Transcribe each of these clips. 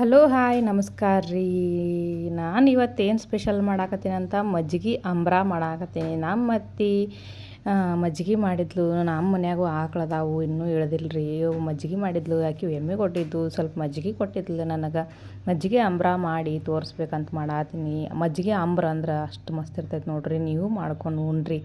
Hello hi ನಮಸ್ಕಾರ ರೀ. ನಾನು ಇವತ್ತೇನು ಸ್ಪೆಷಲ್ ಮಾಡಾಕತ್ತೀನಿ ಅಂತ ಮಜ್ಜಿಗೆ ಅಂಬ್ರ ಮಾಡಾಕತ್ತೀನಿ. ನಮ್ಮ ಅತ್ತಿ ಮಜ್ಜಿಗೆ ಮಾಡಿದ್ಲು. ನಮ್ಮ ಮನ್ಯಾಗೂ ಆಕಳದಾವು ಇನ್ನೂ ಇಳ್ದಿಲ್ಲ ರೀ ಮಜ್ಜಿಗೆ ಮಾಡಿದ್ಲು. ಆಕೆ ಎಮ್ಮೆ ಕೊಟ್ಟಿದ್ದು. ಸ್ವಲ್ಪ ಮಜ್ಜಿಗೆ ಕೊಟ್ಟಿದ್ಲು ನನಗೆ. ಮಜ್ಜಿಗೆ ಅಂಬ್ರ ಮಾಡಿ ತೋರಿಸ್ಬೇಕಂತ ಮಾಡಾತೀನಿ. ಮಜ್ಜಿಗೆ ಅಂಬ್ರ ಅಂದ್ರೆ ಅಷ್ಟು ಮಸ್ತ್ ಇರ್ತೈತೆ ನೋಡ್ರಿ. ನೀವು ಮಾಡ್ಕೊಂಡು ಉಣ್ರಿ.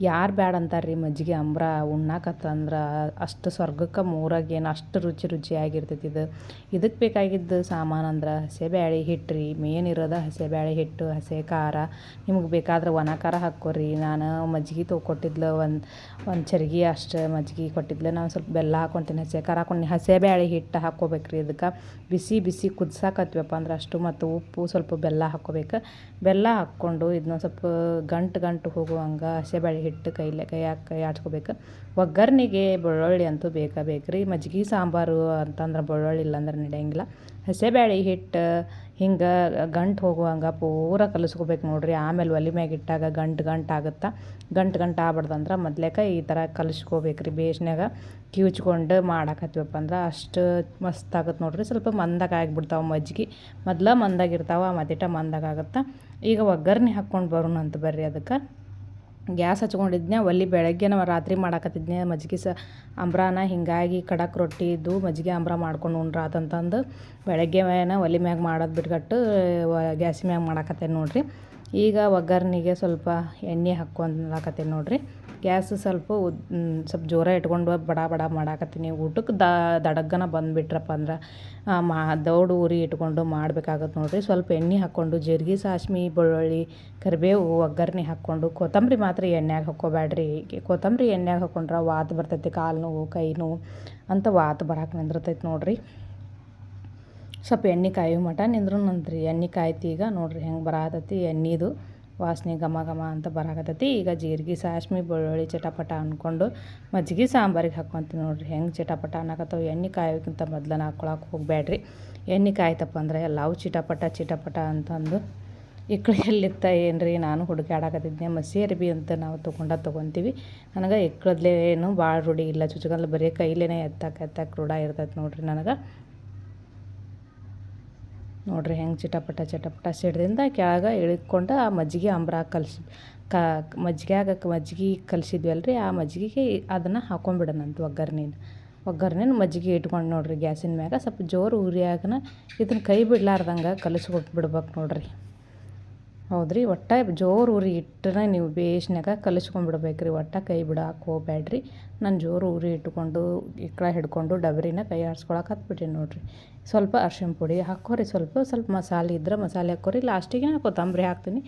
ಯಾರು ಬ್ಯಾಡ ಅಂತಾರ್ರಿ ಮಜ್ಜಿಗೆ ಅಂಬ್ರ ಉಣ್ಣಾಕತ್ತಂದ್ರೆ ಅಷ್ಟು ಸ್ವರ್ಗಕ್ಕೆ ಮೂರಾಗ ಏನು ಅಷ್ಟು ರುಚಿ ರುಚಿಯಾಗಿರ್ತೈತಿ ಇದು. ಇದಕ್ಕೆ ಬೇಕಾಗಿದ್ದು ಸಾಮಾನು ಅಂದ್ರೆ ಹಸೆಬ್ಯಾಳೆ ಹಿಟ್ಟು ರೀ ಮೇನ್ ಇರೋದು ಹಸೆಬ್ಯಾಳೆ ಹಿಟ್ಟು, ಹಸೆ ಖಾರ. ನಿಮಗೆ ಬೇಕಾದ್ರೆ ಒಣ ಖಾರ ಹಾಕ್ಕೊರಿ. ನಾನು ಮಜ್ಜಿಗೆ ತೊಗೊಟ್ಟಿದ್ಲು ಒಂದು ಒಂದು ಚರ್ಗಿ ಅಷ್ಟು ಮಜ್ಜಿಗೆ ಕೊಟ್ಟಿದ್ಲು. ನಾನು ಸ್ವಲ್ಪ ಬೆಲ್ಲ ಹಾಕ್ಕೊಂತೀನಿ ಹಸೆ ಖಾರ ಹಾಕೊಂಡು ಹಸೆಬ್ಯಾಳೆ ಹಿಟ್ಟು ಹಾಕ್ಕೋಬೇಕು ರೀ ಇದಕ್ಕೆ ಬಿಸಿ ಬಿಸಿ ಕುದ್ಸಾಕತ್ವಪ್ಪ ಅಂದ್ರೆ ಅಷ್ಟು ಮತ್ತು ಉಪ್ಪು ಸ್ವಲ್ಪ ಬೆಲ್ಲ ಹಾಕ್ಕೋಬೇಕು. ಬೆಲ್ಲ ಹಾಕ್ಕೊಂಡು ಇದನ್ನ ಸ್ವಲ್ಪ ಗಂಟು ಗಂಟು ಹೋಗುವಂಗೆ ಹಸೆಬ್ಯಾಳೆ ಹಿಟ್ಟು ಕೈಲೆ, ಕೈ ಕೈ ಆಡ್ಸ್ಕೋಬೇಕು. ಒಗ್ಗರ್ಣೆಗೆ ಬೆಳ್ಳುಳ್ಳಿ ಅಂತೂ ಬೇಕಾ ಬೇಕು ರೀ ಮಜ್ಜಿಗೆ ಸಾಂಬಾರು ಅಂತಂದ್ರೆ ಬೆಳ್ಳುಳ್ಳಿ ಇಲ್ಲಾಂದ್ರೆ ನಡೆಯಂಗಿಲ್ಲ. ಹಸೆಬ್ಯಾಳೆ ಹಿಟ್ಟು ಹಿಂಗೆ ಗಂಟು ಹೋಗುವಂಗೆ ಪೂರ ಕಲಸ್ಕೋಬೇಕು ನೋಡಿರಿ. ಆಮೇಲೆ ಒಲೆ ಮ್ಯಾಗ ಇಟ್ಟಾಗ ಗಂಟು ಗಂಟು ಆಗುತ್ತಾ. ಗಂಟು ಗಂಟು ಆಗ್ಬಾರ್ದಂದ್ರೆ ಮೊದ್ಲೇಕ ಈ ಥರ ಕಲಿಸ್ಕೋಬೇಕು ರೀ ಬೇಸ್ನ್ಯಾಗ ಕಿವ್ಚ್ಕೊಂಡು ಮಾಡಾಕತ್ವಪ್ಪ ಅಂದ್ರೆ ಅಷ್ಟು ಮಸ್ತ್ ಆಗುತ್ತೆ ನೋಡಿರಿ. ಸ್ವಲ್ಪ ಮಂದಾಗ ಆಗಿಬಿಡ್ತಾವೆ ಮಜ್ಜಿಗೆ ಮೊದ್ಲ ಮಂದಾಗಿರ್ತಾವೆ ಮತ್ತಿಟ್ಟ ಮಂದಾಗ ಆಗುತ್ತಾ. ಈಗ ಒಗ್ಗರಣೆ ಹಾಕ್ಕೊಂಡು ಬರೋಣ ಅಂತ ಬರ್ರಿ ಅದಕ್ಕೆ. ಗ್ಯಾಸ್ ಹಚ್ಕೊಂಡಿದ್ನೆ ಒಲೆ ಬೆಳಗ್ಗೆ ನಾವು ರಾತ್ರಿ ಮಾಡಾಕತ್ತಿದ್ನೆ. ಮಜ್ಜಿಗೆ ಸ ಅಂಬ್ರಾನ ಹಿಂಗಾಗಿ ರೊಟ್ಟಿ ಇದ್ದು ಮಜ್ಜಿಗೆ ಅಂಬ್ರ ಮಾಡ್ಕೊಂಡು ಉಂಡ್ರ ಅದಂತಂದು ಬೆಳಗ್ಗೆ ಒಲೆ ಮ್ಯಾಗ ಮಾಡೋದು ಬಿಟ್ಕಟ್ಟು ಗ್ಯಾಸ್ ಮ್ಯಾಗ ಮಾಡಾಕತ್ತೇನೆ ನೋಡಿರಿ. ಈಗ ಒಗ್ಗರ್ಣಿಗೆ ಸ್ವಲ್ಪ ಎಣ್ಣೆ ಹಾಕ್ಕೊಂಡ್ಲಾಕತ್ತೀನಿ ನೋಡಿರಿ. ಗ್ಯಾಸ್ ಸ್ವಲ್ಪ ಸ್ವಲ್ಪ ಜೋರ ಇಟ್ಕೊಂಡು ಬಡ ಬಡ ಮಾಡಾಕತ್ತೀನಿ. ಊಟಕ್ಕೆ ದಡಗ್ಗನ ಬಂದುಬಿಟ್ರಪ್ಪ ಅಂದ್ರೆ ಮಾ, ದೌಡು ಉರಿ ಇಟ್ಕೊಂಡು ಮಾಡಬೇಕಾಗತ್ತೆ ನೋಡಿರಿ. ಸ್ವಲ್ಪ ಎಣ್ಣೆ ಹಾಕ್ಕೊಂಡು, ಜೀರ್ಗೆ, ಸಾಸ್ಮಿ, ಬೆಳ್ಳುಳ್ಳಿ, ಕರಿಬೇವು, ಒಗ್ಗರಣೆ ಹಾಕ್ಕೊಂಡು, ಕೊತ್ತಂಬರಿ ಮಾತ್ರ ಎಣ್ಣೆಗೆ ಹಾಕ್ಕೋಬೇಡ್ರಿ ಕೊತ್ತಂಬರಿ ಎಣ್ಣೆಗೆ ಹಾಕ್ಕೊಂಡ್ರೆ ವಾತ ಬರ್ತೈತಿ ಕಾಲು ನೋವು ಕೈ ನೋವು ಅಂತ ವಾತ ಬರಕ್ಕೆ ನಿಂದಿರ್ತೈತಿ ನೋಡಿರಿ. ಸ್ವಲ್ಪ ಎಣ್ಣೆ ಕಾಯೋ ಮಟ ನಿಂದ್ರನಂತ್ರಿ. ಎಣ್ಣೆ ಕಾಯ್ತಿ ಈಗ ನೋಡಿರಿ ಹೆಂಗೆ ಬರತೈತಿ ಎಣ್ಣೆದು. ವಾಸನೆ ಘಮ ಘಮ ಅಂತ ಬರಾಕತ್ತೈತಿ. ಈಗ ಜೀರಿಗೆ, ಸಾಸ್ಮಿ, ಬೆಳ್ಳುಳ್ಳಿ ಚಟಪಟ ಅಂದ್ಕೊಂಡು ಮಜ್ಜಿಗೆ ಸಾಂಬಾರಿಗೆ ಹಾಕ್ಕೊಂತೀನಿ ನೋಡಿರಿ. ಹೆಂಗೆ ಚಟಪಟ ಅನ್ನಕತ್ತವು? ಎಣ್ಣೆ ಕಾಯೋಕ್ಕಿಂತ ಮೊದ್ಲನ ಹಾಕ್ಕೊಳಕ್ಕೆ ಹೋಗಬೇಡ್ರಿ ಎಣ್ಣೆ ಕಾಯ್ತಪ್ಪ ಅಂದ್ರೆ ಎಲ್ಲವೂ ಚಿಟಪಟ ಚಿಟಪಟ ಅಂತಂದು ಇಕ್ಳು ಎಲ್ಲಿತ್ತ ಏನು ರೀ ನಾನು ಹುಡುಕಾಡಕತ್ತಿದ್ದೆ ಮಸಿ ಅಂತ ನಾವು ತೊಗೊಂಡ ತೊಗೊತೀವಿ. ನನಗೆ ಇಕ್ಕಳದ್ಲೇ ಏನು ಭಾಳ ರೂಢಿ ಇಲ್ಲ. ಚುಚ್ಕಂದ್ರೆ ಬರೀ ಕೈಲೇ ಎತ್ತಕ್ಕೆ ಎತ್ತಕ್ಕೆ ರೂಢ ಇರ್ತೈತೆ ನೋಡಿರಿ ನನಗೆ. ನೋಡಿರಿ ಹೆಂಗೆ ಚಿಟಪಟ ಚಟಪಟ ಸಿಡ್ದಿಂದ ಕೆಳಗೆ ಇಳ್ಕೊಂಡು ಆ ಮಜ್ಜಿಗೆ ಅಂಬ್ರ ಕಲ್ಸಿ, ಕ ಮಜ್ಜಿಗ್ಯಾಗ ಮಜ್ಜಿಗೆ ಕಲಿಸಿದ್ವಲ್ಲ ರೀ ಆ ಮಜ್ಜಿಗೆಗೆ ಅದನ್ನು ಹಾಕೊಂಡ್ಬಿಡೋಣಂತ ಒಗ್ಗರ್ಣೆನ. ಒಗ್ಗರ್ಣೆನ ಮಜ್ಜಿಗೆ ಇಟ್ಕೊಂಡು ನೋಡಿರಿ ಗ್ಯಾಸಿನ ಮ್ಯಾಗ. ಸ್ವಲ್ಪ ಜೋರು ಉರಿಯಾಗನ ಇದನ್ನು ಕೈ ಬಿಡ್ಲಾರ್ದಂಗೆ ಕಲಿಸ್ಕೊಟ್ಬಿಡ್ಬೇಕು ನೋಡಿರಿ. ಹೌದ್ರಿ? ಒಟ್ಟ ಜೋರು ಉರಿ ಇಟ್ಟರೆ ನೀವು ಬೇಸ್ನ್ಯಾಗ ಕಲಿಸ್ಕೊಂಡ್ಬಿಡ್ಬೇಕು ರೀ ಒಟ್ಟು ಕೈ ಬಿಡಾಕೆ ಹೋಗ್ಬೇಡ್ರಿ ನಾನು ಜೋರು ಉರಿ ಇಟ್ಕೊಂಡು ಇಕ್ಕಳ ಹಿಡ್ಕೊಂಡು ಡಬರಿನ ಕೈ ಆಡ್ಸ್ಕೊಳಕ್ಕೆ ಹತ್ಬಿಟ್ಟೆ ನೋಡಿರಿ. ಸ್ವಲ್ಪ ಅರ್ಶಿಣ ಪುಡಿ ಹಾಕೋರಿ ಸ್ವಲ್ಪ ಸ್ವಲ್ಪ ಮಸಾಲೆ ಇದ್ರೆ ಮಸಾಲೆ ಹಾಕೋರಿ ಲಾಸ್ಟಿಗೆ ಕೊತ್ತಂಬರಿ ಹಾಕ್ತೀನಿ.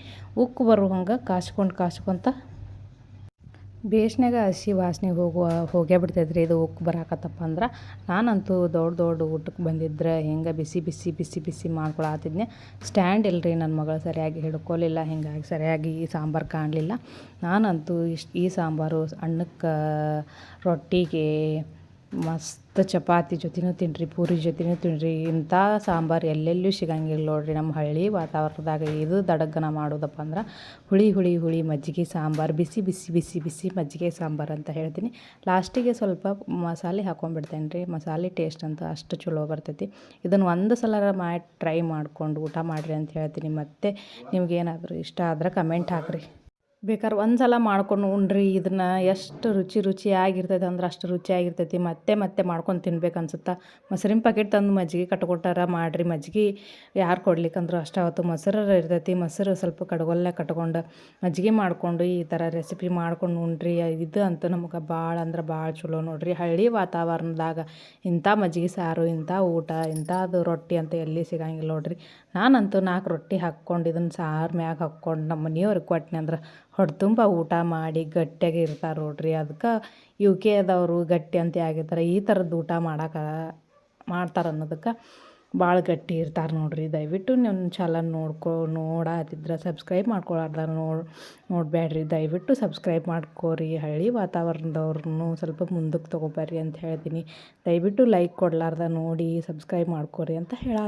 ಉಕ್ಕು ಬರೋ ಹಂಗೆ ಕಾಸ್ಕೊಂಡು, ಕಾಸ್ಕೊತ ಬೇಸ್ನ್ಯಾಗ ಹಸಿ ವಾಸನೆ ಹೋಗುವ ಹೋಗೇ ಬಿಡ್ತೈತೆ ರೀ ಇದು ಉಕ್ಕು ಬರಾಕತ್ತಪ್ಪ ಅಂದ್ರೆ. ನಾನಂತೂ ದೊಡ್ಡ ದೊಡ್ಡ ಊಟಕ್ಕೆ ಬಂದಿದ್ರೆ, ಹೆಂಗೆ ಬಿಸಿ ಬಿಸಿ ಬಿಸಿ ಬಿಸಿ ಮಾಡ್ಕೊಳತ್ತಿದ್ನೆ ಸ್ಟ್ಯಾಂಡ್ ಇಲ್ಲರಿ ನನ್ನ ಮಗಳು ಸರಿಯಾಗಿ ಹಿಡ್ಕೊಲಿಲ್ಲ, ಹಿಂಗಾಗಿ ಸರಿಯಾಗಿ ಈ ಸಾಂಬಾರು ಕಾಣಲಿಲ್ಲ. ನಾನಂತೂ ಇಷ್ಟು ಈ ಸಾಂಬಾರು ಅನ್ನಕ್ಕೆ ರೊಟ್ಟಿಗೆ ಮಸ್ತ್ ಚಪಾತಿ ಜೊತೆನೂ ತಿನ್ನಿರಿ ಪೂರಿ ಜೊತೆನೂ ತಿನ್ನಿರಿ ಇಂಥ ಸಾಂಬಾರು ಎಲ್ಲೆಲ್ಲೂ ಸಿಗಂಗಿಲ್ಲ ನೋಡಿರಿ ನಮ್ಮ ಹಳ್ಳಿ ವಾತಾವರಣದಾಗ. ಇದು ದಡಗ್ಗನ ಮಾಡೋದಪ್ಪ ಅಂದ್ರೆ ಹುಳಿ ಹುಳಿ ಹುಳಿ ಮಜ್ಜಿಗೆ ಸಾಂಬಾರು, ಬಿಸಿ ಬಿಸಿ ಬಿಸಿ ಬಿಸಿ ಮಜ್ಜಿಗೆ ಸಾಂಬಾರು ಅಂತ ಹೇಳ್ತೀನಿ. ಲಾಸ್ಟಿಗೆ ಸ್ವಲ್ಪ ಮಸಾಲೆ ಹಾಕೊಂಡ್ಬಿಡ್ತೇನೆ ರೀ ಮಸಾಲೆ ಟೇಸ್ಟ್ ಅಂತ ಅಷ್ಟು ಚಲೋ ಬರ್ತೈತಿ. ಇದನ್ನು ಒಂದು ಸಲ ಮಾಡಿ ಟ್ರೈ ಮಾಡ್ಕೊಂಡು ಊಟ ಮಾಡಿರಿ ಅಂತ ಹೇಳ್ತೀನಿ. ಮತ್ತು ನಿಮ್ಗೇನಾದರೂ ಇಷ್ಟ ಆದ್ರೆ ಕಮೆಂಟ್ ಹಾಕಿರಿ. ಬೇಕಾದ್ರೆ ಒಂದು ಸಲ ಮಾಡ್ಕೊಂಡು ಉಂಡ್ರಿ, ಇದನ್ನು ಎಷ್ಟು ರುಚಿ ರುಚಿಯಾಗಿರ್ತೈತೆ ಅಂದ್ರೆ ಅಷ್ಟು ರುಚಿಯಾಗಿರ್ತೈತಿ. ಮತ್ತೆ ಮತ್ತೆ ಮಾಡ್ಕೊಂಡು ತಿನ್ಬೇಕು ಅನ್ಸುತ್ತೆ? ಮೊಸರಿನ ಪ್ಯಾಕೆಟ್ ತಂದು ಮಜ್ಜಿಗೆ ಕಟ್ಕೊಟ್ಟಾರ ಮಾಡಿರಿ. ಮಜ್ಜಿಗೆ ಯಾರು ಕೊಡ್ಲಿಕ್ಕಂದ್ರೂ ಅಷ್ಟು ಆವತ್ತು ಮೊಸರು ಇರ್ತೈತಿ. ಮೊಸರು ಸ್ವಲ್ಪ ಕಡಗೊಲ್ಲೆ ಕಟ್ಕೊಂಡು ಮಜ್ಜಿಗೆ ಮಾಡಿಕೊಂಡು ಈ ಥರ ರೆಸಿಪಿ ಮಾಡ್ಕೊಂಡು ಉಂಡ್ರಿ. ಇದು ಅಂತೂ ನಮ್ಗೆ ಭಾಳ ಅಂದ್ರೆ ಭಾಳ ಚಲೋ ನೋಡ್ರಿ. ಹಳ್ಳಿ ವಾತಾವರಣದಾಗ ಇಂಥ ಮಜ್ಜಿಗೆ ಸಾರು, ಇಂಥ ಊಟ ಇಂಥದ್ದು ರೊಟ್ಟಿ ಅಂತ ಎಲ್ಲಿ ಸಿಗಂಗಿಲ್ಲ ನೋಡ್ರಿ. ನಾನಂತೂ ನಾಲ್ಕು ರೊಟ್ಟಿ ಹಾಕ್ಕೊಂಡು ಇದನ್ನು ಸಾರು ಮ್ಯಾಗ ಹಾಕ್ಕೊಂಡು ನಮ್ಮ ಮನೆಯವ್ರಿಗೆ ಕೊಟ್ಟನೆ ಅಂದ್ರೆ ಹೊಟ್ಟೆ ತುಂಬ ಊಟ ಮಾಡಿ ಗಟ್ಟಿಯಾಗಿ ಇರ್ತಾರೆ ನೋಡ್ರಿ. ಅದಕ್ಕೆ ಯು ಕೆ ಆದವರು ಗಟ್ಟಿ ಅಂತ ಆಗಿರ್ತಾರೆ ಈ ಥರದ್ದು ಊಟ ಮಾಡಕ್ಕೆ ಮಾಡ್ತಾರೆ ಅನ್ನೋದಕ್ಕೆ ಭಾಳ ಗಟ್ಟಿ ಇರ್ತಾರೆ ನೋಡ್ರಿ. ದಯವಿಟ್ಟು ನಿಮ್ಮ ಚಾನಲ್ ನೋಡ್ಕೊ, ನೋಡಾತಿದ್ರೆ ಸಬ್ಸ್ಕ್ರೈಬ್ ಮಾಡ್ಕೊಳಾರ್ದ ನೋಡಿ ನೋಡಬೇಡ್ರಿ ದಯವಿಟ್ಟು ಸಬ್ಸ್ಕ್ರೈಬ್ ಮಾಡ್ಕೋರಿ. ಹಳ್ಳಿ ವಾತಾವರಣದವ್ರನ್ನೂ ಸ್ವಲ್ಪ ಮುಂದಕ್ಕೆ ತೊಗೊಬರ್ರಿ ಅಂತ ಹೇಳ್ತೀನಿ. ದಯವಿಟ್ಟು ಲೈಕ್ ಕೊಡ್ಲಾರ್ದ ನೋಡಿ, ಸಬ್ಸ್ಕ್ರೈಬ್ ಮಾಡ್ಕೋರಿ ಅಂತ ಹೇಳತ್ತೀನಿ